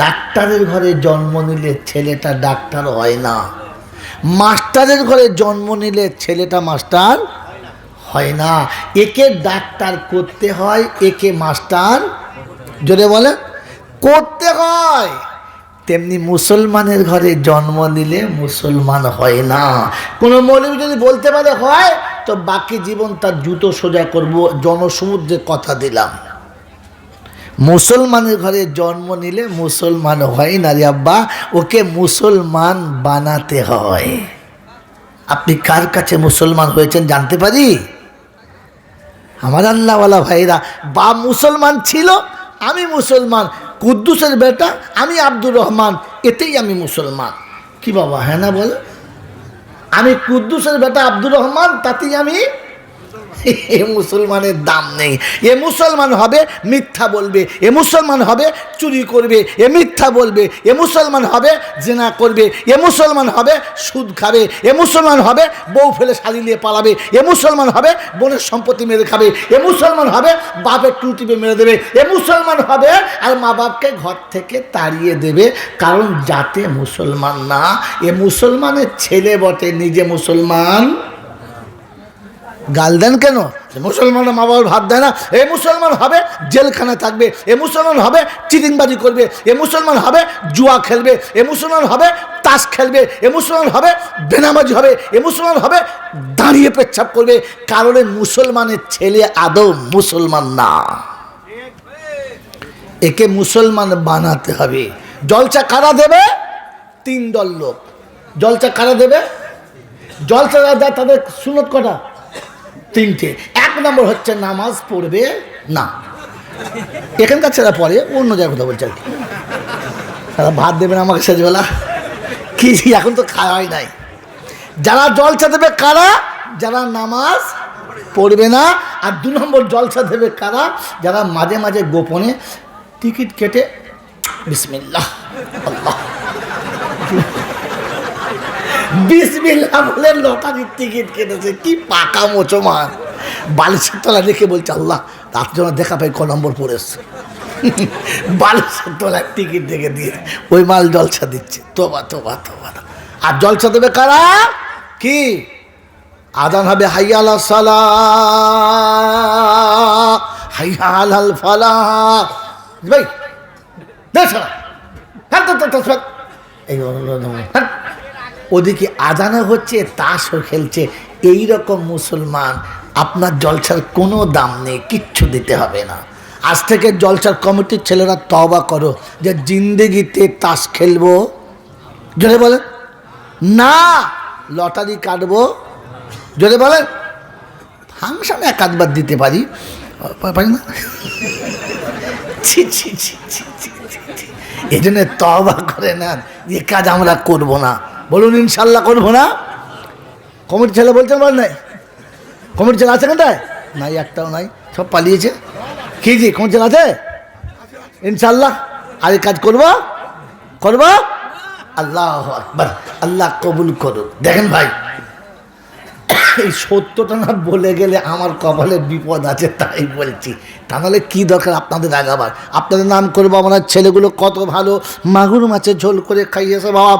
ডাক্তারের ঘরে জন্ম নিলে ছেলেটা ডাক্তার হয় না। মাস্টারের ঘরে জন্ম নিলে ছেলেটা মাস্টার হয় না। একে ডাক্তার করতে হয়, একে মাস্টার জোরে বলে, করতে হয়। তেমনি মুসলমানের ঘরে জন্ম নিলে মুসলমান হয় না। কোনো মৌলবী যদি বলতে পারে হয়, তো বাকি জীবন তার জুতো সোজা করব, জনসমুদ্রে কথা দিলাম। মুসলমানের ঘরে জন্ম নিলে মুসলমান হয় না রে আব্বা, ওকে মুসলমান বানাতে হয়। আপনি কার কাছে মুসলমান হয়েছেন জানতে পারি? আমার আল্লাহওয়ালা ভাইরা, বা মুসলমান ছিল, আমি মুসলমান, কুদ্দুসের বেটা, আমি আব্দুর রহমান, এতেই আমি মুসলমান। কি বাবা হ্যাঁ না বলে? আমি কুদ্দুসের বেটা আব্দুর রহমান, তাতেই আমি এ মুসলমানের দাম নেই। এ মুসলমান হবে, মিথ্যা বলবে। এ মুসলমান হবে, চুরি করবে। এ মিথ্যা বলবে। এ মুসলমান হবে, জেনা করবে। এ মুসলমান হবে, সুদ খাবে। এ মুসলমান হবে, বউ ফেলে শাড়ি নিয়ে পালাবে। এ মুসলমান হবে, বোনের সম্পত্তি মেরে খাবে। এ মুসলমান হবে, বাপের টুটিপে মেরে দেবে। এ মুসলমান হবে, আর মা বাপকে ঘর থেকে তাড়িয়ে দেবে। কারণ যাতে মুসলমান না, এ মুসলমানের ছেলে বটে, নিজে মুসলমান। গাল দেন কেন? মুসলমানরা মা বাবার ভাত দেয় না। এ মুসলমান হবে জেলখানে থাকবে। এ মুসলমান হবে, চিটিংবাজি করবে। এ মুসলমান হবে, জুয়া খেলবে। এ মুসলমান হবে, তাস খেলবে। এ মুসলমান হবে, বেনামাজি হবে। এ মুসলমান হবে, দাঁড়িয়ে পেচ্ছাপ করবে। কারণ মুসলমানের ছেলে আদৌ মুসলমান না। একে মুসলমান বানাতে হবে। জলচা কারা দেবে? তিন দল লোক। জলচা কারা দেবে? দেয় তাদের সুনত কটা? তিনটে। এক নম্বর হচ্ছে নামাজ পড়বে না। এখানকার ছেলেরা পড়ে, অন্য জায়গায় কথা বলছে আর কি। তারা ভাত দেবেন আমাকে শেষবেলা কি এখন তো খাওয়াই নাই। যারা জলসা দেবে কারা? যারা নামাজ পড়বে না। আর দু নম্বর জলসা দেবে কারা? যারা মাঝে মাঝে গোপনে টিকিট কেটে, বিসমিল্লাহ, আল্লাহ। বিসমিল্লাহ বলে লটারির টিকিট কেটেছে। কি পাকা মোচমান বালিশের তলা দেখে বলছে, আল্লাহ রাত যখন দেখা পাই ক নম্বর পড়েছে বালিশের তলার টিকিট দেখে দিয়ে ওই মাল জলসা দিচ্ছে। তোবা তোবা তোবা আর জলসা দেবে কারা? কি? আদান হবে হাইয়াল সালা। হাইয়াল আল ফালা। ভাই, দেখ এই ওদিকে আজানা হচ্ছে, তাসও খেলছে। এই রকম মুসলমান, আপনার জলসার কোনো দাম নেই, কিচ্ছু দিতে হবে না। আজ থেকে জলসার কমিটির ছেলেরা তবা করো যে জিন্দেগিতে তাস খেলব। জোরে বলেন। না, লটারি কাটবো। জোরে বলেন। ফাংশন এক আধবার দিতে পারি। পারি না? ছি ছি। এই জন্য তবা করে না এ কাজ আমরা করব না। বলুন ইনশাল্লাহ করব না। কমিটি ছেলে বলছেন বল নাই। কমিটি ছেলে আছে কেনটায় নাই, একটাও নাই, সব পালিয়েছে। কি জি কমিটি ছেলে আছে? ইনশাল্লাহ, আর কাজ করব? করব? আল্লাহ আকবার, আল্লাহ কবুল করুক। দেখেন ভাই এই সত্যটা না বলে গেলে আমার কপালে বিপদ আছে, তাই বলছি। তা নাহলে কী দরকার আপনাদের আগাবার আপনাদের নাম করব, আমার ছেলেগুলো কত ভালো। মাগুর মাছের ঝোল করে খাইয়েছে বাবা।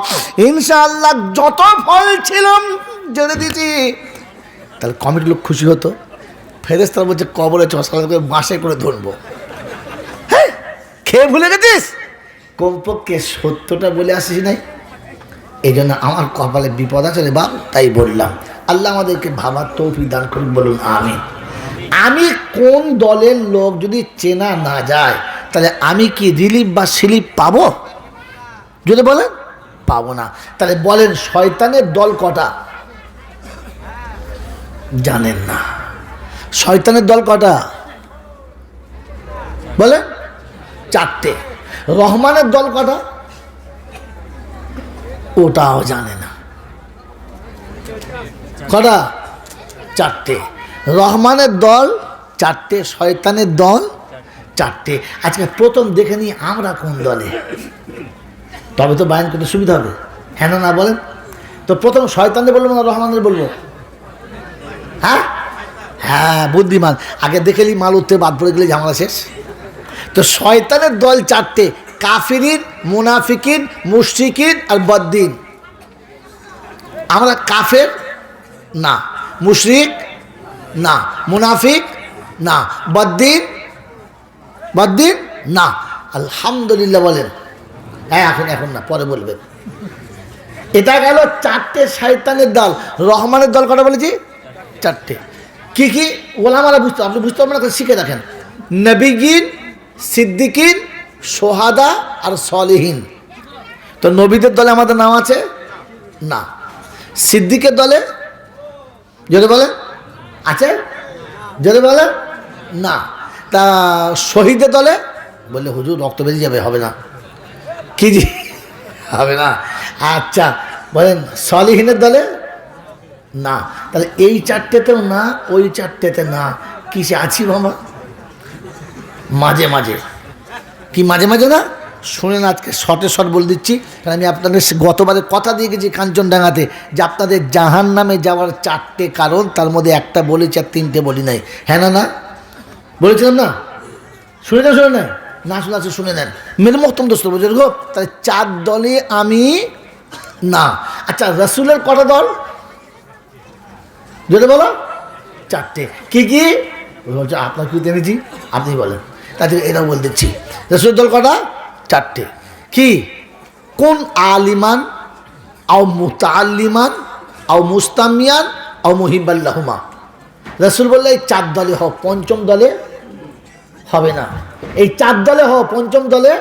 ইনশাআল্লাহ যত ফল ছিলাম, জেনে দিয়েছি। তাহলে কমিটির লোক খুশি হতো? ফেরেস্তারা বলছে, কবরে চশমা করে মাসে করে ধরবো। হ্যাঁ খেয়ে ভুলে গেছিস? কমপক্ষে সত্যটা বলে আসিস নাই। এই জন্য আমার কপালে বিপদ আছে রে বাপ, তাই বললাম। আল্লাহ আমাদেরকে ভাবার তৌফিক দান করুন, বলুন আমি আমি কোন দলের লোক যদি চেনা না যায়, তাহলে আমি কি রিলিফ বা স্লিপ পাবো? যদি বলেন, পাবো না। তাহলে বলেন, শয়তানের দল কটা? জানেন না। শয়তানের দল কটা? বলে চারটে। রহমানের দল কটা? ওটাও জানে না। কটা চারটে। রহমানের দল, চারটে। শয়তানের দল, চারটে। আজকে প্রথম দেখে নিই আমরা কোন দলে। তবে তো বায়ন করতে সুবিধা হবে। হ্যাঁ না বলেন। তো প্রথম শয়তানদের বলব না রহমানের বলব? হ্যাঁ? হ্যাঁ বুদ্ধিমান। আগে দেখে নি মাল উঠতে বাদ পড়ে গেলে ঝামেলা শেষ। তো শয়তানের দল চারটে। কাফিরিন, মুনাফিকিন, মুশরিকিন আর বদ্দিন। আমরা কাফের না। মুশরিক? না। মুনাফিক? না। বদ্দিন? বদ্দিন? না। আলহামদুলিল্লাহ বলেন। হ্যাঁ এখন এখন না, পরে বলবেন এটা গেল চারটে শয়তানের দল। রহমানের দল কটা বলেছি? চারটে। কি কি? ওলামারা বুঝতে, আপনি বুঝতে পারবেন না শিখে রাখেন নবীগিন, সিদ্দিকিন, সোহাদা আর সলিহীন। তো নবীদের দলে আমাদের নাম আছে? না। সিদ্দিকের দলে যদি বলেন আছে? যদি বলেন না। তা শহীদের দলে? বললে, হুজুর, রক্ত বেরিয়ে যাবে, হবে না। কি জি? হবে না। আচ্ছা বলেন, সলিহীনের দলে? না। তাহলে এই চারটেতেও না, ওই চারটেতে না। কিসে আছি বাবা মাঝে মাঝে। কি মাঝে মাঝে না? শুনেন আজকে শটে শট বলে দিচ্ছি, কারণ আমি আপনাদের গতবারে কথা দিয়ে গেছি কাঞ্চনডাঙ্গাতে যে আপনাদের জাহান নামে যাওয়ার চারটে কারণ, তার মধ্যে একটা বলেছি আর তিনটে বলি নাই। হ্যাঁ না না? বলেছিলাম না? শুনে না শুনে নেন না শুনে আছে, শুনে নেন মেরে মহতম দোস্ত, বুঝল তাহলে চার দলে আমি না। আচ্ছা রসুলের কটা দল? যদি বলো। চারটে। কি কি? আপনার কি জেনেছি? আপনি বলেন। তাদের এটাও বলে দিচ্ছি। রসুল দল কটা? চারটে। কি? কোন আলিমান? আও মুতাল্লিমান আও মুস্তামিয়ান, আও মুহিবাল্লাহুমা। রসুল বললে, এই চার দলে হোক পঞ্চম দলে হবে না। এই চার দলে হোক পঞ্চম দলে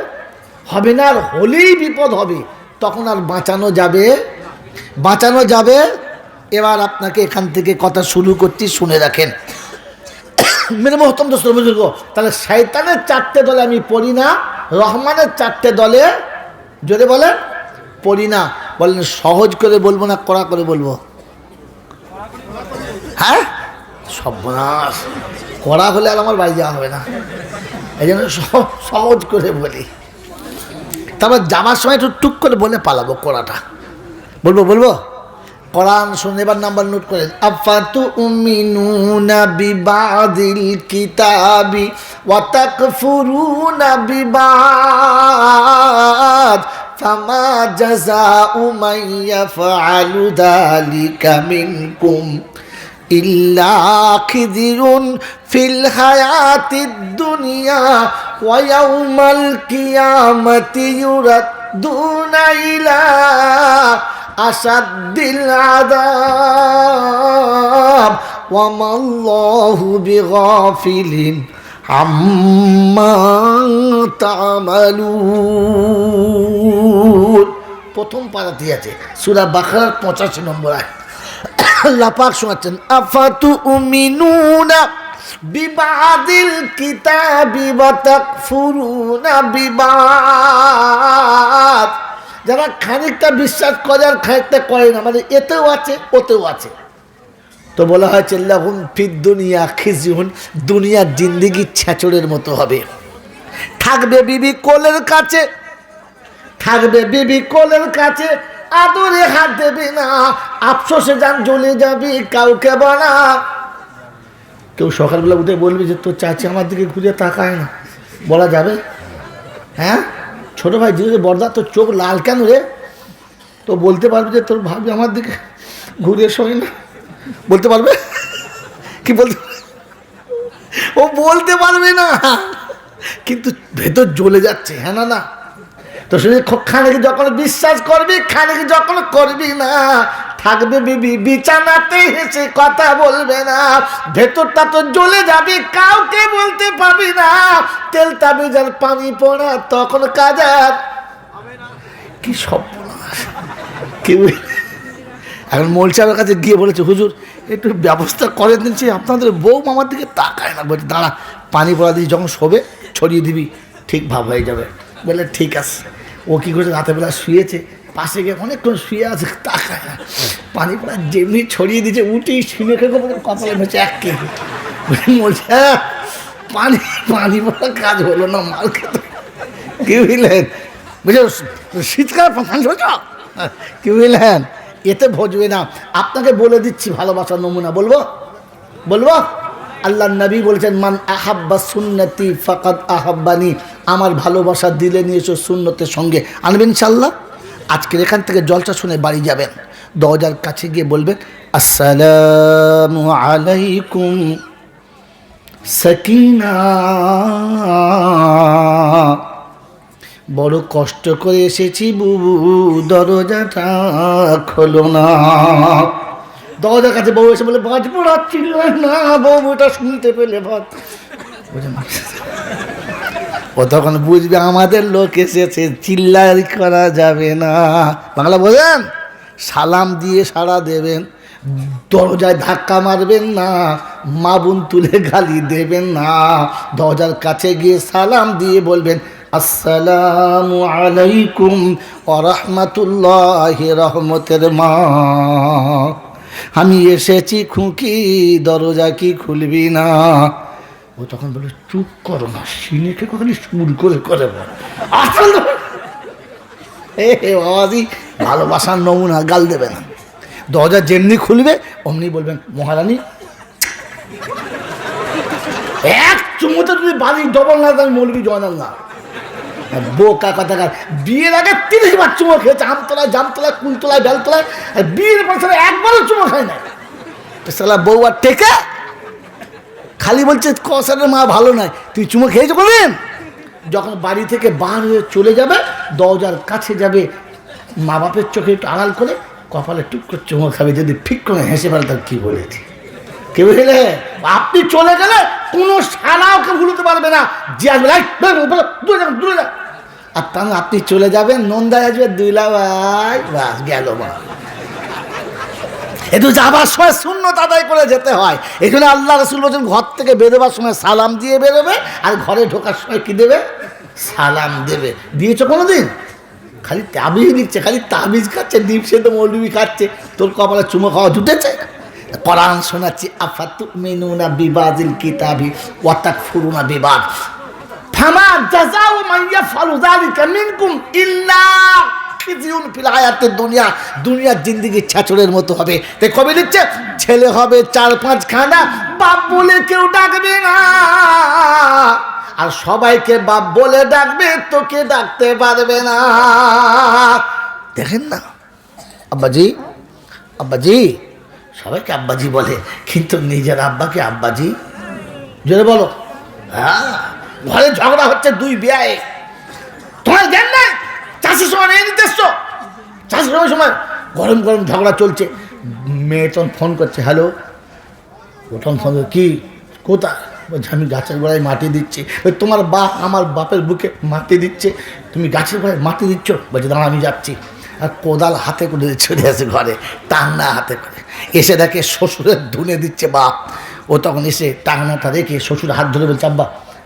হবে না, আর হলেই বিপদ হবে। তখন আর বাঁচানো যাবে বাঁচানো যাবে। এবার আপনাকে এখান থেকে কথা শুরু করছি, শুনে রাখেন। মেরে মহতম দোস্ত, বুজুর্গ, তাহলে শয়তানের চারটে দলে আমি পড়ি না। রহমানের চারটে দলে যদি বলেন, পড়ি না। বলেন, সহজ করে বলব না, কড়া করে বলব? হ্যাঁ? সর্বনাশ। কড়া হলে আর আমার বাড়ি যাওয়া হবে না। এই জন্য সহ- সহজ করে বলি। তারপর যাওয়ার সময় একটু টুক করে বলে পালাবো কড়াটা। বলব বলব? কোরআন শুনে নাম্বার নোট করেন আফাতু উমিনুনা বিবাদিল কিতাবি ওয়া তাকফুরুনা বিবাদ, ফামা জাযাউ মান ইয়াফআলু যালিকা মিনকুম ইল্লা ফিল হায়াতিদ দুনিয়া ওয়া ইয়াউমাল কিয়ামাতি ইউরাদ্দুনা ইলা আসাদ্দিল আদাব, ওয়ামাল্লাহু প্রথম পাড়াতে আছে, সুরা বাখার পঁচাশি নম্বর আয় আল্লাহ শোনাচ্ছেন আফাতু উমিনুনা বিবাদিল কিতাবি ওয়া তাকফুরুনা বিবাদ। যারা খানিকটা বিশ্বাস করে আর খানিকটা করে না মানে এতেও আছে, ওতেও আছে। তো বলা হয়েছে লাহুন ফির দুনিয়া খিজিহুন দুনিয়ার জিন্দিগি ছ্যাঁচড়ের মতো হবে। থাকবে বিবি কোলের কাছে, থাকবে বিবি কোলের কাছে, আদরে হাত দেবে না, আফসোসে যান জ্বলে যাবি, কাউকে বলা কেউ সকালবেলা উঠে বলবি যে, তোর চাচি আমার দিকে ঘুরে তাকায় না। বলা যাবে? হ্যাঁ? ছোট ভাই জিজ্ঞেস বর্দা তোর চোখ লাল কেন রে? তো বলতে পারবে যে তোর ভাবি আমার দিকে ঘুরে শোয় না। বলতে পারবে? কি বলতে ও বলতে পারবে না। কিন্তু ভেতর জ্বলে যাচ্ছে হ্যাঁ না না? তো সে খানিক যখন বিশ্বাস করবি খানে যখন করবি না থাকবে বিবি, বিছানাতে হেসে কথা বলবে না। ভেতরটা তো জ্বলে যাবে, কাউকে বলতে পাবি না। তেল তাবিজার পানি পড়া, তখন কাজার কি সব এখন মোল কাছে গিয়ে বলেছে, হুজুর, একটু ব্যবস্থা করে দিচ্ছি আপনাদের বউ আমার দিকে তাকায় না। বলছে, দাঁড়া, পানি পড়া দিয়ে যখন শোবে, ছড়িয়ে দিবি, ঠিক ভাব হয়ে যাবে। বলে, ঠিক আছে। ও কী করছে রাতেরবেলা শুয়েছে পাশে গিয়ে অনেকক্ষণ শুয়ে আছে তাকায় পানি পড়া যেমনি ছড়িয়ে দিয়েছে উঠি শুনে খেয়ে কপালে মেছে এক কেজি। "হ্যাঁ, পানি পানি পড়া কাজ হলো না মাল খেতে কি বুঝলেন বুঝলে শীতকাল ফান হয়েছ? কি বুঝলেন এতে ভজবে না। আপনাকে বলে দিচ্ছি ভালোবাসার নমুনা বলব? বলব? আল্লাহ নবী বলেছেন মান আহাব্বা সুন্নতি ফাকাদ আহাব্বানি। আমার ভালোবাসা দিলে নিয়েছো এসো শূন্যতের সঙ্গে। আনবেন ইনশাল্লাহ আজকের এখান থেকে জলটা শুনে বাড়ি যাবেন। দরজার কাছে গিয়ে বলবেন, আসসালামু আলাইকুম, সকিনা। বড় কষ্ট করে এসেছি বুবু, দরজাটা খোলো না। দরজার কাছে বউ এসে বলে বাজ পড়াচ্ছিল না, বউটা শুনতে পেলে ভাত। ও তখন বুঝবে আমাদের লোক এসেছে চিল্লাই করা যাবে না। বাংলা বোঝেন? সালাম দিয়ে সাড়া দেবেন, দরজায় ধাক্কা মারবেন না, মা বোন তুলে গালি দেবেন না। দরজার কাছে গিয়ে সালাম দিয়ে বলবেন, আসসালামু আলাইকুম ওরহমতুল্লাহ রহমতের মা। আমি এসেছি খুঁকি, দরজা কি খুলবি না? ও তখন বলে চুপ করো না সিনেকে কখনই সুর করে করে বাবাজি, ভালোবাসার নমুনা গাল দেবে না। দরজা যেমনি খুলবে, অমনি বলবেন, মহারানী, এক চুমোতে তুমি বাড়ি ডবল না দেন মৌলবি জয়নাল না। বোকা কথাকার, বিয়ের আগে তিরিশ বার চুমো খেয়েছে, আমতলায়, জামতলায়, কুলতলায়, বেলতলায়, আর বিয়ের পর একবারও চুমো খায় না সালা বউ আর টেকা খালি বলছে কসারের মা ভালো নয়। তুই চুমো খেয়েছো কোনদিন? যখন বাড়ি থেকে বার হয়ে চলে যাবে দরজার কাছে যাবে মা বাপের চোখে একটু আড়াল করে কপালে টুক করে চুমো খাবে যদি ফিক করে হেসে পারে তার কী বলেছে? কে বুঝলে? আপনি চলে গেলে কোনো সারাও কেউ ভুলতে পারবে না। যে আসবে "এই, বের, বের, দূরে যান দূরে যান আর তা না আপনি চলে যাবেন নন্দায় আসবে দুইলা ভাই বাস গেল মা। একটু যাবার সময় শূন্য আদায় করে যেতে হয়। এখানে আল্লাহ রসুল বলছেন, ঘর থেকে বেরোবার সময় সালাম দিয়ে বেরোবে, আর ঘরে ঢোকার সময় কি দেবে? সালাম দেবে। দিয়েছ কোনো দিন খালি তাবিজ দিচ্ছে খালি তাবিজ খাচ্ছে, ডিম সে তো মৌলবি খাচ্ছে, তোর কপালে চুমো খাওয়া জুটেছে? কোরআন শোনাচ্ছি আফাতু মেনুনা বিবাদিল কিতাবি ওয়াতাক ফুরুনা বিবাদ। ফামা জাযাউ মান ইয়াফআলু যালিকা মিনকুম ইল্লা দুনিয়া, দুনিয়ার জিন্দিগি ছাচড়ের মতো হবে। তাই কবে দিচ্ছে ছেলে হবে চার পাঁচ খানা, বাপ বলে কেউ ডাকবে না। আর সবাইকে বাপ বলে ডাকবে, তোকে ডাকতে পারবে না। দেখেন না? আব্বাজি আব্বাজি, সবাইকে আব্বাজি বলে, কিন্তু নিজের আব্বাকে আব্বাজি? জোরে বলো। হ্যাঁ ঘরে ঝগড়া হচ্ছে দুই বিয়ায়। তোমার জ্ঞান নাই? চাষির সময় নিয়ে নিতে এসছো চাষির সময় সময় গরম গরম ঝগড়া চলছে। মেয়ে তখন ফোন করছে হ্যালো প্রথম ফোন কি? কোথায়? আমি গাছের গোড়ায় মাটি দিচ্ছি। ওই তোমার বাপ আমার বাপের বুকে মাটি দিচ্ছে। তুমি গাছের গোড়ায় মাটি দিচ্ছ? বলছে দাঁড়া আমি যাচ্ছি। আর কোদাল হাতে করে চলে আসে ঘরে, টাংনা হাতে করে। এসে দেখে শ্বশুরের ধুনে দিচ্ছে বাপ। ও তখন এসে টাংনাটা রেখে শ্বশুর হাত ধরে বলছে, আব্বা,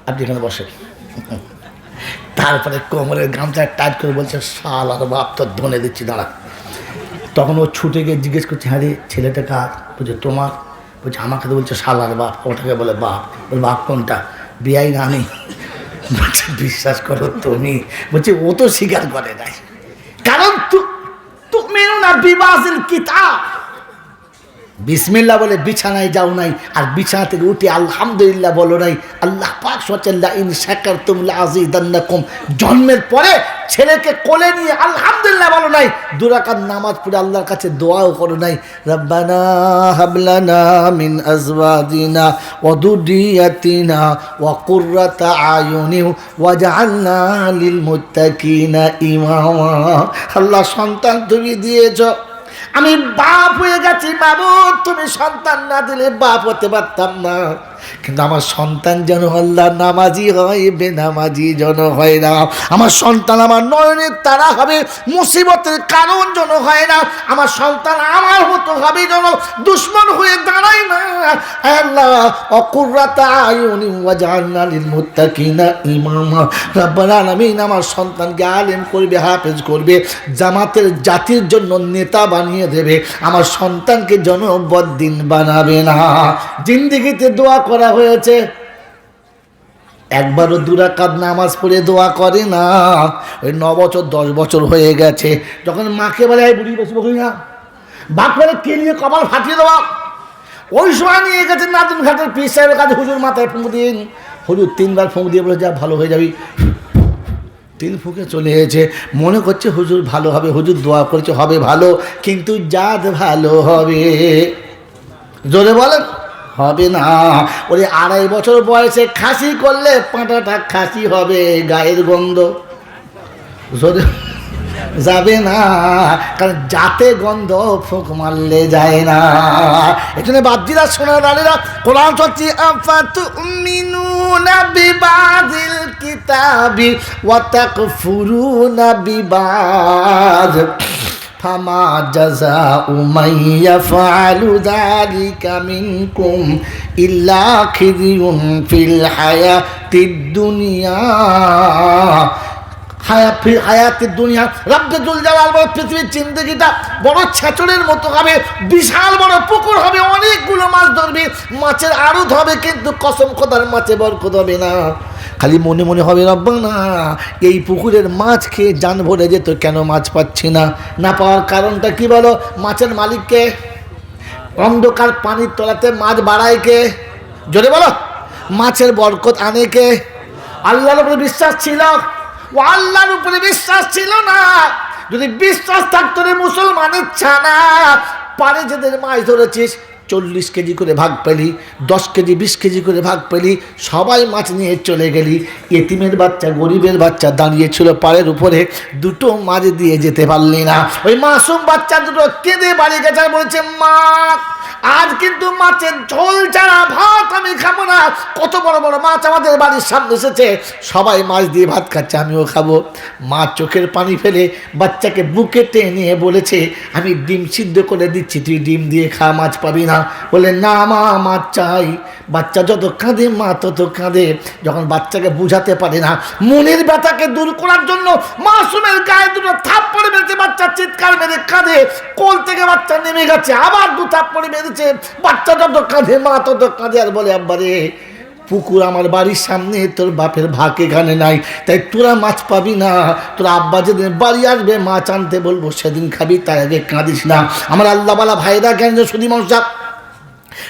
আপনি এখানে বসে তারপরে কোমরের গামছা টাইট করে বলছে, শাল আর বাপ, তোর ধনে দিচ্ছি, দাঁড়া। তখন ও ছুটে গিয়ে জিজ্ঞেস করছে হ্যাঁ রে, ছেলেটা কার? বলছে, তোমার। বলছে, আমাকে তো বলছে শালার বাপ। ওটাকে বলে বাপ। ওর বাপ কোনটা? বিয়াই আমি বলছে, বিশ্বাস করো তুমি। বলছে, ও তো স্বীকার করে নাই। কারণ তুমি না বিবাসের কিতাব। বিসমিল্লা বলে বিছানায় যাও নাই, আর বিছানা থেকে উঠে আলহামদুলিল্লাহ বলো নাই, আল্লাহ পাক সচাল্লাহ ইন শাকার তুমলা আজিদান্নাকুম জন্মের পরে ছেলেকে কোলে নিয়ে আলহামদুলিল্লাহ বলো নাই, দুরাকাত নামাজ পড়ে আল্লাহর কাছে দোয়াও করো নাই, রব্বানা হাবলানা মিন আজওয়াজিনা ওয়া দুরিয়াতিনা ওয়া কুররাতা আয়ুনি ওয়াজআলনা লিল মুত্তাকিনা ইমামা। আল্লাহ সন্তান তুমি দিয়েছ। আমি বাপ হয়ে গেছি বাবু তুমি সন্তান না দিলে বাপ হতে পারতাম না। কিন্তু আমার সন্তান যেন আল্লাহ নামাজি হয়, বেনামাজি যেন হয় না। আমার সন্তান আমার নয়নের তারা হবে, মুসিবতের কারণ যেন হয় না। আমার সন্তান আমার মতো হবে যেন দুশ্মন হয়ে দাঁড়ায় না। আল্লাহ, অকুর্রাতা আমার সন্তানকে আলেম করবে, হাফেজ করবে, জামাতের জাতির জন্য নেতা বানিয়ে দেবে। আমার সন্তানকে জন জনবদ্দিন বানাবে না। জিন্দিগিতে দোয়া করা হয়েছে। একবারও দুরাকাত নামাজ পড়ে দোয়া করে না। ওই ন বছর, দশ বছর হয়ে গেছে। যখন মাকে বলে বুড়ি বেশি বকি না, বাপ বলে, কে নিয়ে কপাল ফাটিয়ে দেওয়া ওই সময় নিয়ে গেছে নাতুন ঘাটের পিস সাহেবের কাছে হুজুর মাথায় ফুঁক দিন হুজুর তিনবার ফুঁক দিয়ে বলে যা ভালো হয়ে যাবি। তিন ফুঁকে চলে এসেছে। মনে করছে হুজুর ভালো হবে, হুজুর দোয়া করেছে, হবে ভালো, কিন্তু জাত ভালো হবে। জোরে বলেন। হবে না। ওরে আড়াই বছর বয়সে খাসি করলে পাঁটাটা খাসি হবে, গায়ের গন্ধ। যাবে না, কারণ যাতে গন্ধ ফুক মারলে যায় না। এখানে বাপজিরা, সোনার রানীরা, কোরআন চলছি বিবাদিল কিতাবি ওয়া তাকফুরুনা বিবাদ। মান ইয়াফআলু যালিকা মিনকুম ইল্লা খিযুন ফিল হায়াতিদ দুনিয়া হায়া ফির হায়াতের দুনিয়া। রাব্বে জুল জালাল বড় পৃথিবীর জিন্দগিটা বড় ছেচড়ের মতো হবে, বিশাল বড় পুকুর হবে, অনেকগুলো মাছ ধরবে, মাছের আড়ত হবে, কিন্তু কসম খোদার মাছে বরকত হবে না। খালি মনে মনে হবে রব্বা না এই পুকুরের মাছ খেয়ে জান ভরে যেত, কেন মাছ পাচ্ছি না? না পাওয়ার কারণটা কি বলো? মাছের মালিককে? অন্ধকার পানির তলাতে মাছ বাড়ায় কে? জোরে বলো। মাছের বরকত আনে কে? আল্লাহর উপরে বিশ্বাস ছিল? ও আল্লাহর উপরে বিশ্বাস ছিল না। যদি বিশ্বাস থাকতো রে মুসলমানের ছানা পারে যেদের মাছ ধরেছিস, চল্লিশ কেজি করে ভাগ পেলি, দশ কেজি, বিশ কেজি করে ভাগ পেলি, সবাই মাছ নিয়ে চলে গেলি। এতিমের বাচ্চা, গরিবের বাচ্চা দাঁড়িয়েছিল পাড়ের উপরে, দুটো মাছ দিয়ে যেতে পারলি না। ওই মাসুম বাচ্চা দুটো কেঁদে বাড়ি গেছে বলেছে, মা আজ কিন্তু মাছের ঝোল ছাড়া ভাত আমি খাব না। কত বড় বড় মাছ আমাদের বাড়ির সামনে এসেছে। সবাই মাছ দিয়ে ভাত খাচ্ছে, আমিও খাব। মা চোখের পানি ফেলে বাচ্চাকে বুকে টেনে নিয়ে বলেছে, আমি ডিম সিদ্ধ করে দিচ্ছি, তুই ডিম দিয়ে খা, মাছ পাবি না। বলে, না মা, মাছ চাই। বাচ্চা যত কাঁদে, মা তত কাঁদে। যখন বাচ্চাকে বুঝাতে পারে না, মনের ব্যথাকে দূর করার জন্য মাসুমের গায়ে দুটো থাপ্পড়ে মেরেছে, বাচ্চা চিৎকার মেরে কাঁদে। কোল থেকে বাচ্চা নেমে গেছে, আবার দু থাপ্পড়ে মেরেছে। বাচ্চা যত কাঁদে মা তত কাঁদে আর বলে আব্বারে পুকুর আমার বাড়ির সামনে, তোর বাপের ভাগ এখানে নাই। তাই তোরা মাছ পাবি না। তোরা আব্বা যেদিন বাড়ি আসবে মাছ আনতে বলব, সেদিন খাবি তার আগে কাঁদিস না। আমার আল্লাহওয়ালা ভাইরা কেন সুদী মশা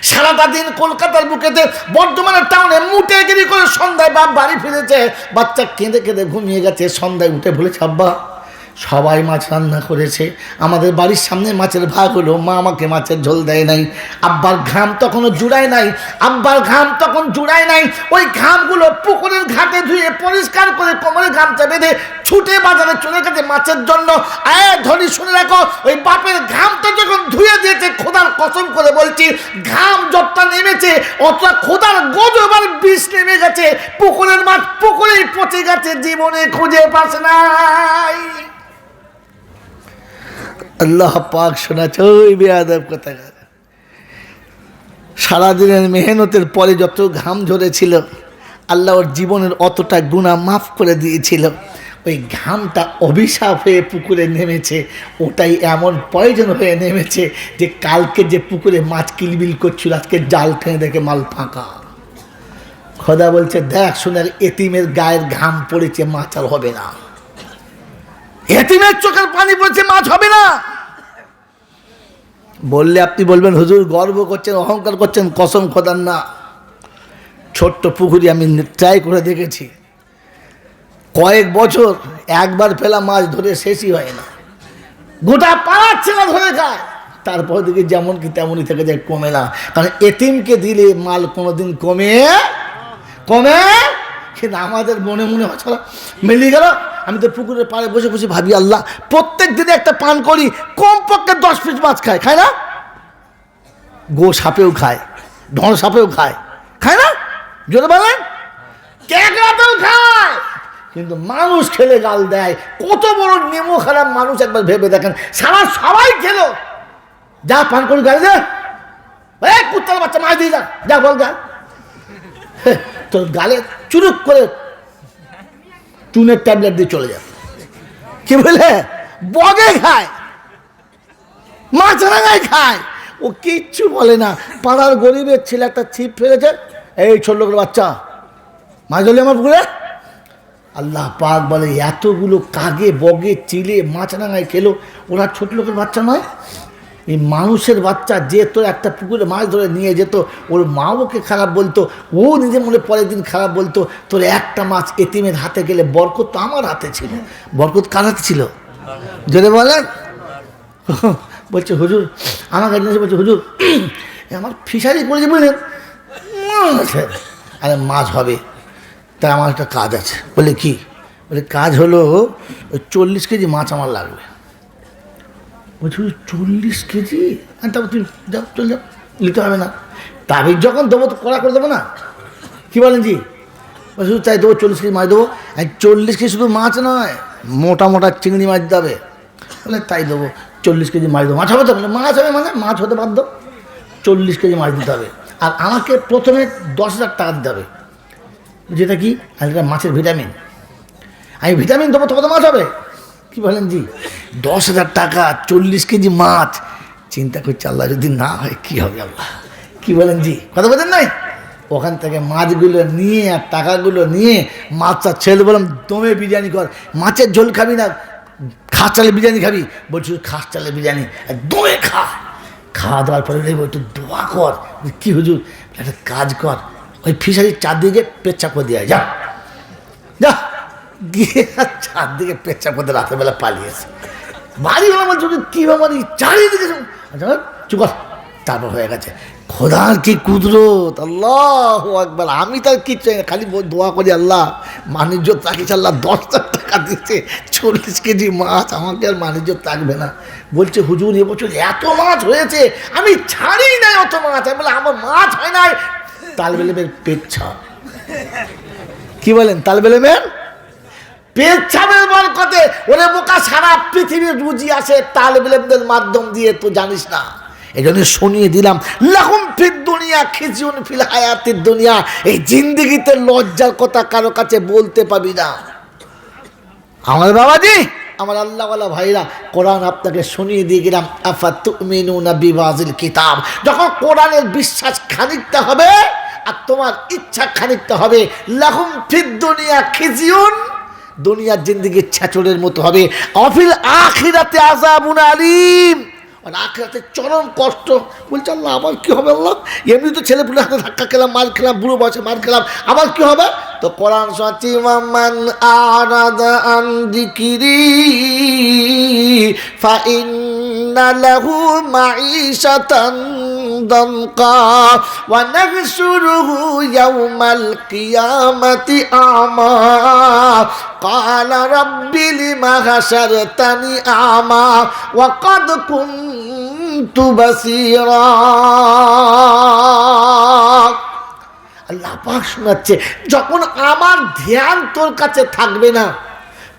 সারাটা দিন কলকাতার বুকেতে বর্ধমানের টাউনে মুটেগিরি করে সন্ধ্যায় বাপ বাড়ি ফিরেছে। বাচ্চা কেঁদে কেঁদে ঘুমিয়ে গেছে, সন্ধ্যায় উঠে বলেছে, আব্বা সবাই মাছ রান্না করেছে। আমাদের বাড়ির সামনে মাছের ভাগ হলো, মা আমাকে মাছের ঝোল দেয় নাই। আব্বার ঘাম তখনও জুড়ায় নাই। আব্বার ঘাম তখন জুড়ায় নাই। ওই ঘামগুলো পুকুরের ঘাটে ধুয়ে পরিষ্কার করে কোমরে ঘামটা বেঁধে ছুটে বাজারে চলে গেছে মাছের জন্য। আয় ধরি শুনে রাখো, ওই বাপের ঘামটা যখন ধুয়ে দিয়েছে, খোদার কসম করে বলছি, ঘাম যতটা নেমেছে, অতটা খোদার গজব বিষ নেমে গেছে। পুকুরের মাছ পুকুরেই পচে গেছে, জীবনে খুঁজে পাস নাই। আল্লাহ পাক শোনাচ্ছে, ওই বেয়াদব কথা সারাদিনের মেহনতের পরে যত ঘাম ঝরেছিল, আল্লাহ ওর জীবনের অতটা গুণা মাফ করে দিয়েছিল। ওই ঘামটা অভিশাপ হয়ে পুকুরে নেমেছে, ওটাই এমন প্রয়োজন হয়ে নেমেছে যে কালকে যে পুকুরে মাছ কিলবিল করছিল, আজকে জাল টেনে দেখে মাল ফাঁকা। খোদা বলছে, দেখ শোনার এতিমের গায়ের ঘাম পড়েছে, মাছ আর হবে না। এতিমের চোখের পানি পড়ছে মাছ হবে না। বললে আপনি বলবেন, হুজুর, গর্ব করছেন, অহংকার করছেন, কসম খোদান না। ছোট্ট পুকুরি আমি ট্রাই করে দেখেছি। কয়েক বছর একবার ফেলা মাছ ধরে শেষই হয় না। গোটা পাড়ার ছেলে ধরে খায়। তারপর দিকে যেমন কি তেমনই থেকে যায়, কমে না। কারণ এতিমকে দিলে মাল কোনোদিন কমে কমে, কিন্তু আমাদের মনে মনে হচ্ছে মিলিয়ে গেল আমি তো পুকুরের পাড়ে বসে বসে ভাবি, আল্লাহ, প্রত্যেক দিনে একটা পান করি, কমপক্ষে দশ পিস মাছ খায় খায় না? গো সাপেও খায়, ঢল সাপেও খায় খায় না? জোরে বলেন। ক্যাকড়াতেও খায়, কিন্তু মানুষ খেলে গাল দেয়। কত বড় নেমো খারাপ মানুষ একবার ভেবে দেখেন, সারা সবাই খেলো। যা পান করি গাড়ি দে। এ কুত্তার বাচ্চা, মাছ দিয়ে যা যা বল গা। তোর গালে চুরুক করে চুনের ট্যাবলেট দিয়ে চলে যাবে। কি বলে? বগে খায়। মাছ রাঙায় খায়। ও কিচ্ছু বলে না। পাড়ার গরিবের ছেলে একটা ছিপ ফেলেছে। এই ছোট লোকের বাচ্চা, মাছ ধরলি আমার পুকুরে? আল্লাহ পাক বলে, এতগুলো কাগে, বগে, চিলে মাছ রাঙায় খেলো। ওরা ছোট লোকের বাচ্চা নয়। এই মানুষের বাচ্চা যে তোর একটা পুকুরে মাছ ধরে নিয়ে যেত, ওর মা ওকে খারাপ বলতো, ও নিজে মনে পরের দিন খারাপ বলতো, তোর একটা মাছ এতিমের হাতে গেলে বরকত তো আমার হাতে ছিল। বরকত কার হাতে ছিল? যদি বলেন। বলছে, হুজুর আমার কাছে বলছে, হুজুর আমার ফিশারি করেছে বুঝলেন? মাছ আরে মাছ হবে তা আমার একটা কাজ আছে। বলে, কি? বলে, কাজ হলো, ওই চল্লিশ কেজি মাছ আমার লাগবে। বলছি চল্লিশ কেজি? তারপর তুই যাও, চল যাও, নিতে হবে না। তাবিজ যখন দেবো, তো কড়া করে দেবো না? কি বলেন জি? শুধু তাই দেবো চল্লিশ কেজি মাছ দেবো। আর চল্লিশ কেজি শুধু মাছ নয়, মোটা মোটা চিংড়ি মাছ দিতে হবে বলে, তাই দেবো, চল্লিশ কেজি মাছ দেবো। মাছ হবে তো? মাছ হবে মানে মাছ হতে বাধ্য। চল্লিশ কেজি মাছ দিতে হবে। আর আমাকে প্রথমে দশ হাজার টাকা দিতে হবে। যেটা কি? আর এটা মাছের ভিটামিন। আমি ভিটামিন দেবো, তবে তো মাছ হবে। কি বলেন জি? দশ হাজার টাকা, চল্লিশ কেজি মাছ। চিন্তা করছি আল্লাহ, যদি না হয় কি হবে আল্লাহ? কি বলেন জি? কথা বলেন নাই? ওখান থেকে মাছগুলো নিয়ে আর টাকাগুলো নিয়ে মাছটা ছেলে বললাম, দমে বিরিয়ানি কর। মাছের ঝোল খাবি না, খাস চালে বিরিয়ানি খাবি। বলছি খাস চালে বিরিয়ানি দমে খা। খাওয়া দাওয়ার পরে একটু দোয়া কর। কি হুজুর? একটা কাজ কর। ওই ফিশারির চারদিকে পেচ্ছা করে দেওয়া যা। যা। গিয়ে চারদিকে পেচ্ছা করতে রাতের বেলা পালিয়েছে। বাড়ি হলো আমার জন্য কী বাবারি চারিদিকে আচ্ছা, চুপ তারপর হয়ে গেছে। খোদার কি কুদরত! আল্লাহ একবার আমি তার কি খালি দোয়া করি আল্লাহ। বাণিজ্য তাকিস আল্লাহ দশ হাজার টাকা দিচ্ছে চল্লিশ কেজি মাছ আমাকে আর বাণিজ্য থাকবে না। বলছে হুজুর এবছর এত মাছ হয়েছে। আমি ছাড়ি নাই অত মাছ। আমি বলে আমার মাছ হয় নাই। তালবেলেমের পেট ছাড়। কি বলেন? তাল তালবেলেমের পেচ্ছাবের বরকতে ওরে বোকা সারা পৃথিবীর রুজি আসে মাধ্যম দিয়ে, তো জানিস না? এই জন্য শুনিয়ে দিলাম ফির দুনিয়া ফিল হায়াতির দুনিয়া। এই জিন্দিগিতে লজ্জার কথা কারও কাছে বলতে পাবি না। আমার বাবাজি, আমার আল্লাহওয়ালা ভাইরা, কোরআন আপনাকে শুনিয়ে দিয়ে গেলাম আফা কিতাব। যখন কোরআনের বিশ্বাস খানিকটা হবে আর তোমার ইচ্ছা খানিকটা হবে, লাহুম ফিদ দুনিয়া, খিজিউন দুনিয়ার জিন্দিগি ছ্যাচরের মতো হবে। অফিল আখিরাতে আজাবুন আলিম। আর আখেরাতে চরম কষ্ট। বলছে, আল্লাহ আমার কী হবে আল্লাহ? এমনি তো ছেলে পুলে হাতে ধাক্কা খেলাম, মার খেলাম, বুড়ো বয়সে মার খেলাম। আমার কি হবে? তো কোরআন সাচি মামান আরাদা আন দিকিরি ফা ইন্না লাহু মাঈশাতান দানকা ওয়া নাহশুরুহু ইয়াওমাল কিয়ামাতি আমা قال رب لم حشرتني أعمى وقد كنت بصيرا আল্লাহ পাক শোনাচ্ছে যখন আমার ধ্যান তোর কাছে থাকবে না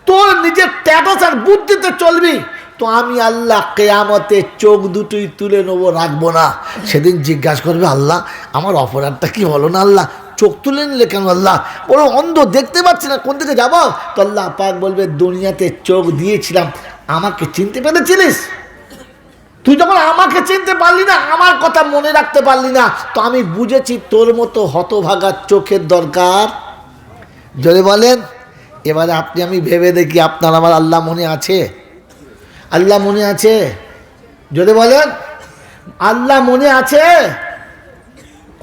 তোর নিজের ট্যাটাস আর বুদ্ধিতে চলবি তো আমি আল্লাহ কেয়ামতে চোখ দুটোই তুলে নেব, রাখব না। সেদিন জিজ্ঞাসা করবে, আল্লাহ, আমার অপরাধটা কি হলো না আল্লাহ? চোখ তুলে নিলে কেন আল্লাহ? বড় অন্ধ দেখতে পাচ্ছি না, কোন দিকে যাব? তো আল্লাহ পাক বলবে, দুনিয়াতে চোখ দিয়েছিলাম, আমাকে চিনতে পেরেছিলিস? তুই যখন আমাকে চিনতে পারলি না, আমার কথা মনে রাখতে পারলি না, তো আমি বুঝেছি তোর মতো হতভাগার চোখের দরকার। যদি বলেন, এবারে আপনি, আমি ভেবে দেখি আপনার আমার আল্লাহ মনে আছে? আল্লাহ মনে আছে? যদি বলেন, আল্লাহ মনে আছে?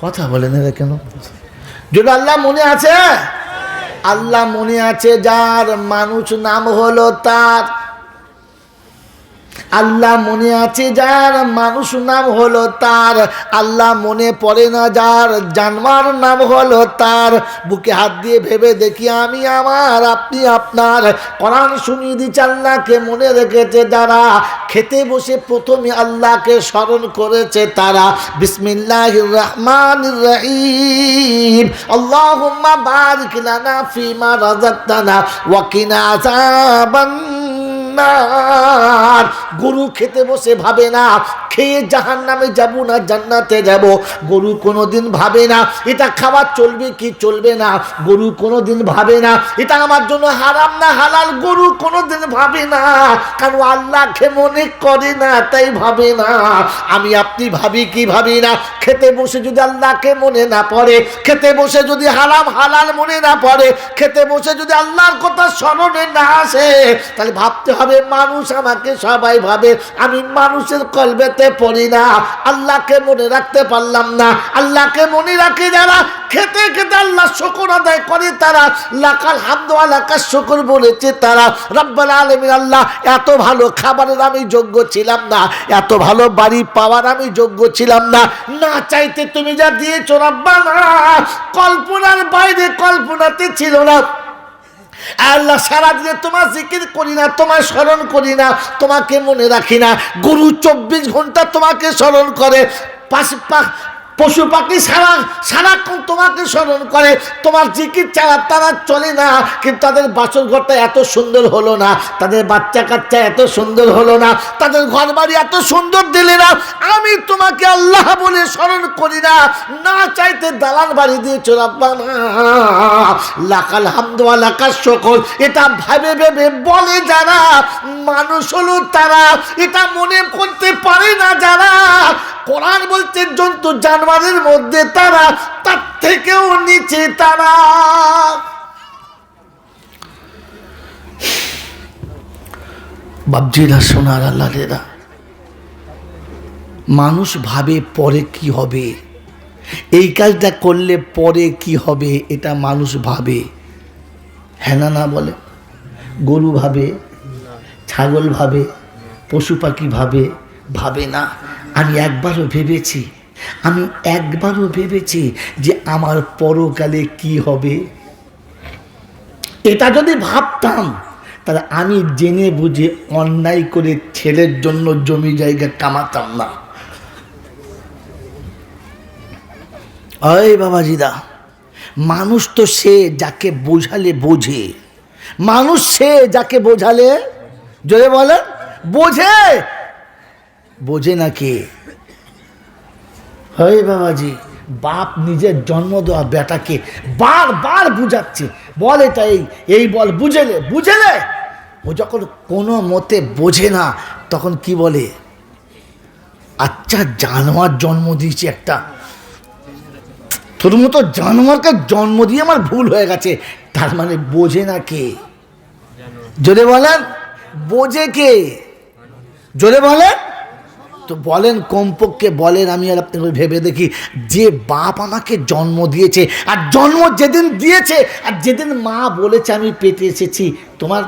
কথা বলেন এরা কেন? যদি আল্লাহ মনে আছে? আল্লাহ মনে আছে, যার মানুষ নাম হলো তার। আল্লাহ মনে আছে যার মানুষ নাম হলো তার। আল্লাহ মনে পড়ে না যার, জানমার নাম হলো তার। বুকে হাত দিয়ে ভেবে দেখি আমি আমার, আপনি আপনার। কোরআন শুনিয়ে দিচ্ছে আল্লাহকে মনে রেখেছে যারা। খেতে বসে প্রথমে আল্লাহকে স্মরণ করেছে তারা। বিসমিল্লাহ রহমান রহিম। আল্লাহুম্মা ফিমা রাযাকতানা ওয়া কিনা আযাবান নার গরু খেতে বসে ভাবে না, খেয়ে জাহান নামে যাব না, জান্নাতে যাব। গরু কোনোদিন ভাবে না, এটা খাবার চলবে কি চলবে না? গরু কোনোদিন ভাবে না, এটা আমার জন্য হারাম না হালাল? গরু কোনোদিন ভাবে না, কারণ আল্লাহকে মনে করে না, তাই ভাবে না। আমি আপনি ভাবি কি ভাবি না? খেতে বসে যদি আল্লাহকে মনে না পড়ে, খেতে বসে যদি হারাম হালাল মনে না পড়ে, খেতে বসে যদি আল্লাহর কথা স্মরণে না আসে, তাহলে ভাবতে হবে মানুষ আমাকে সবাই ভাবে। আমি মানুষের কলবেতে পারি না। আল্লাহকে মনে রাখতে পারলাম না। আল্লাহকে মনে রাখে যারা খেতে খেতে আল্লাহ শকর আদায় করে তারা। লাকাল হামদ আলাকার শকর বলেছে তারা। রব্বাল আলমিন আল্লাহ, এত ভালো খাবারের আমি যোগ্য ছিলাম না। এত ভালো বাড়ি পাওয়ার আমি যোগ্য ছিলাম না। না চাইতে তুমি যা দিয়েছ রব্বা না কল্পনার বাইরে কল্পনাতে ছিল না। আল্লাহ সারাদিনে তোমার জিকির করি না, তোমার স্মরণ করি না, তোমাকে মনে রাখি না। গুরু চব্বিশ ঘণ্টা তোমাকে স্মরণ করে। পাশ পশু পাখি সারা, সারাক্ষণ তোমাকে স্মরণ করে। তোমার জিকির ছাড়া তারা চলে না, কিন্তু তাদের বাসন ঘরটা এত সুন্দর হলো না, তাদের বাচ্চা কাচ্চা এত সুন্দর হলো না, তাদের ঘর বাড়ি এত সুন্দর দিলে না, আমি তোমাকে আল্লাহ বলে স্মরণ করি না না চাইতে দালান বাড়ি দিয়েছ রাব্বানা। লাকাল হামদু লাকাল শকর। এটা ভাবে ভেবে বলে যারা, মানুষ হলো তারা, এটা মনে করতে পারে না যারা কোরআন বলছে, জন্তু জানোয়ারের মধ্যে তারা, তার থেকেও নিচে তারা। বাবজিরা সোনার আল্লাহেরা মানুষ ভাবে পরে কি হবে? এই কাজটা করলে পরে কি হবে, এটা মানুষ ভাবে। হ্যাঁ না না বলে, গরু ভাবে, ছাগল ভাবে, পশু পাখি ভাবে ভাবে না। আমি একবারও ভেবেছি, আমি একবারও ভেবেছি যে আমার পরকালে কি হবে। এটা যদি ভাবতাম, তাহলে আমি জেনে বুঝে অন্যায় করে ছেলের জন্য জমি জায়গা কামাতাম না। অয় বাবাজিদা, মানুষ তো সে যাকে বোঝালে বোঝে। মানুষ সে যাকে বোঝালে, জোরে বলেন, বোঝে। বোঝে না কে? হয় বাবাজি, বাপ নিজের জন্ম দেওয়া বেটাকে বারবার বুঝাচ্ছে। বল এটা এই এই বল বুঝেলে বুঝেলে? ও যখন কোনো মতে বোঝে না, তখন কি বলে? আচ্ছা জানোয়ার জন্ম দিয়েছি একটা। তোর মতো জানোয়ারকে জন্ম দিয়ে আমার ভুল হয়ে গেছে, তার মানে বোঝে না কে? জোরে বলেন, বোঝে কে? জোরে বলেন তো বলেন, কমপক্ষে বলেন, আমি আর আপনাকে ভেবে দেখি, যে বাপ আমাকে জন্ম দিয়েছে, আর জন্ম যেদিন দিয়েছে, আর যেদিন মা বলেছে আমি পেটে এসেছি, তোমার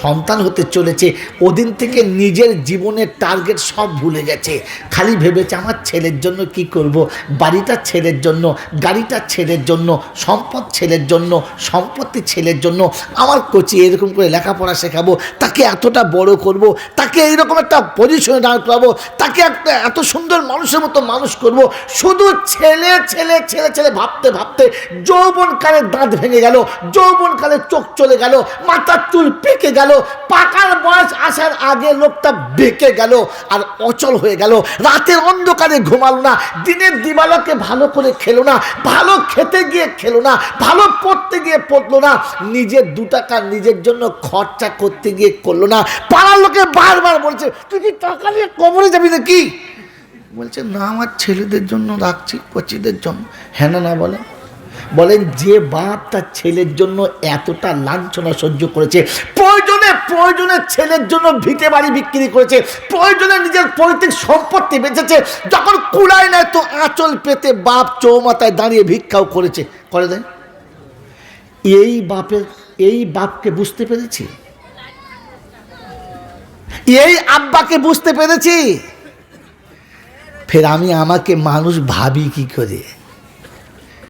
সন্তান হতে চলেছে, ওদিন থেকে নিজের জীবনের টার্গেট সব ভুলে গেছে। খালি ভেবেছে, আমার ছেলের জন্য কি করব? বাড়িটা ছেলের জন্য, গাড়িটা ছেলের জন্য, সম্পদ ছেলের জন্য, সম্পত্তি ছেলের জন্য, আমার কোচি এরকম করে লেখাপড়া শেখাবো, তাকে এতটা বড় করব, তাকে এইরকম একটা পজিশনে দাঁড় করাবো, তাকে একটা এত সুন্দর মানুষের মতো মানুষ করব। শুধু ছেলে ছেলে ছেলে ছেলে ভাবতে ভাবতে যৌবনকালে দাঁত ভেঙে গেল যৌবনকালে চোখ চলে গেল, মাথার চুল পেকে গেল। পাকার বয়স আসার আগে লোকটা বেঁকে গেল আর অচল হয়ে গেল। রাতের অন্ধকারে ঘুমালো না, দিনের দিবালকে ভালো করে খেলো না, ভালো খেতে গিয়ে খেলো না, ভালো পড়তে গিয়ে পড়ল না, নিজের দু টাকা নিজের জন্য খরচা করতে গিয়ে করল না। পাড়ার লোকে বারবার বলছে, তুই কি টাকা নিয়ে কবরে যাবি না কি বলছে, না, আমার ছেলেদের জন্য রাখছি, কচিদের জন্য। হ্যাঁ না না বলেন, যে বাপ তার ছেলের জন্য এতটা লাঞ্ছনা সহ্য করেছে, প্রয়োজনে প্রয়োজনে ছেলের জন্য ভিটে বাড়ি বিক্রি করেছে, প্রয়োজনে নিজের পৈতৃক সম্পত্তি বেঁচেছে, যখন কুড়ায় নেয় তো আঁচল পেতে বাপ চৌমাথায় দাঁড়িয়ে ভিক্ষাও করেছে। করে দেয় এই বাপের, এই বাপকে বুঝতে পেরেছি? এই আব্বাকে বুঝতে পেরেছি? ফের আমি আমাকে মানুষ ভাবি কি করে?